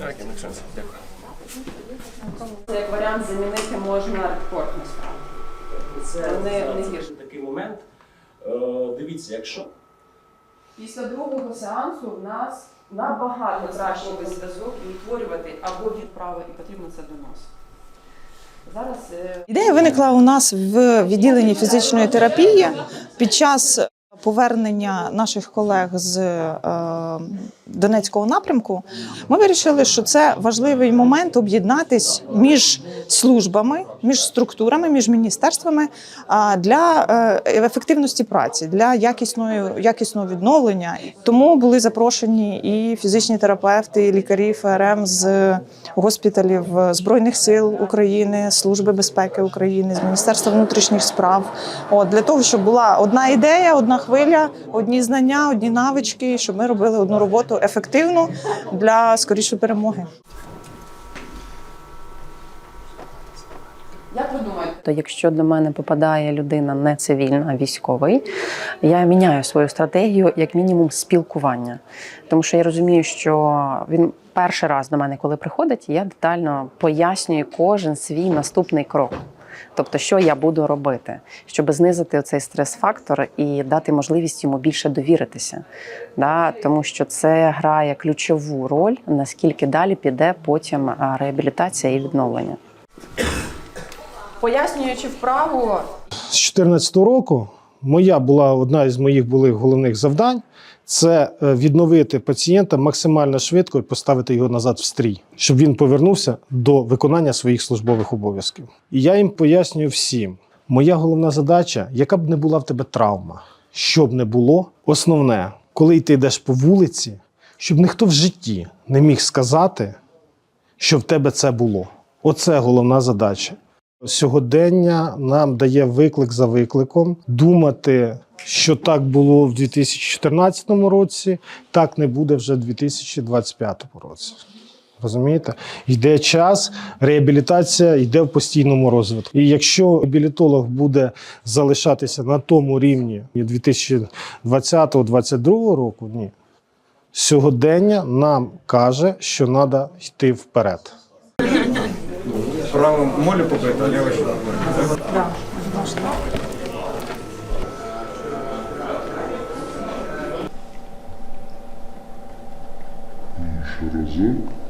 Okay, makes sense. Дякую. Це як варіант замінити можна рекорд насправді. Це, Не- не гірше. такий момент. Е, дивіться, якщо Після другого сеансу в нас набагато краще без зв'язок і утворювати або відправи, і потрібно це доносити. Зараз е, Ідея виникла у нас в відділенні фізичної терапії під час повернення наших колег з е, Донецького напрямку. Ми вирішили, що це важливий момент об'єднатись між службами, між структурами, між міністерствами для е, ефективності праці, для якісної, якісного відновлення. Тому були запрошені і фізичні терапевти, і лікарі ФРМ з госпіталів Збройних сил України, Служби безпеки України, з Міністерства внутрішніх справ. От для того, щоб була одна ідея, одна хвиля, одні знання, одні навички, щоб ми робили одну роботу ефективну для скорішої перемоги. як ви думаєте? То якщо до мене попадає людина не цивільна, а військовий, я міняю свою стратегію як мінімум спілкування. Тому що я розумію, що він перший раз до мене, коли приходить, я детально пояснюю кожен свій наступний крок. Тобто, що я буду робити, щоб знизити цей стрес-фактор і дати можливість йому більше довіритися. Да? Тому що це грає ключову роль, наскільки далі піде потім реабілітація і відновлення. Пояснюючи вправу, з 2014 року моя була одна із моїх були головних завдань це е, відновити пацієнта максимально швидко і поставити його назад в стрій, щоб він повернувся до виконання своїх службових обов'язків. І я їм пояснюю всім: моя головна задача, яка б не була в тебе травма, що б не було, основне, коли ти йдеш по вулиці, щоб ніхто в житті не міг сказати, що в тебе це було. Оце головна задача. Сьогодення нам дає виклик за викликом думати, що так було в 2014 році, так не буде вже в 2025 році. Розумієте? Йде час, реабілітація йде в постійному розвитку. І якщо реабілітолог буде залишатися на тому рівні 2020-2022 року, ні. Сьогодення нам каже, що треба йти вперед. Право молю побити, а Да, возможно. Еще разок.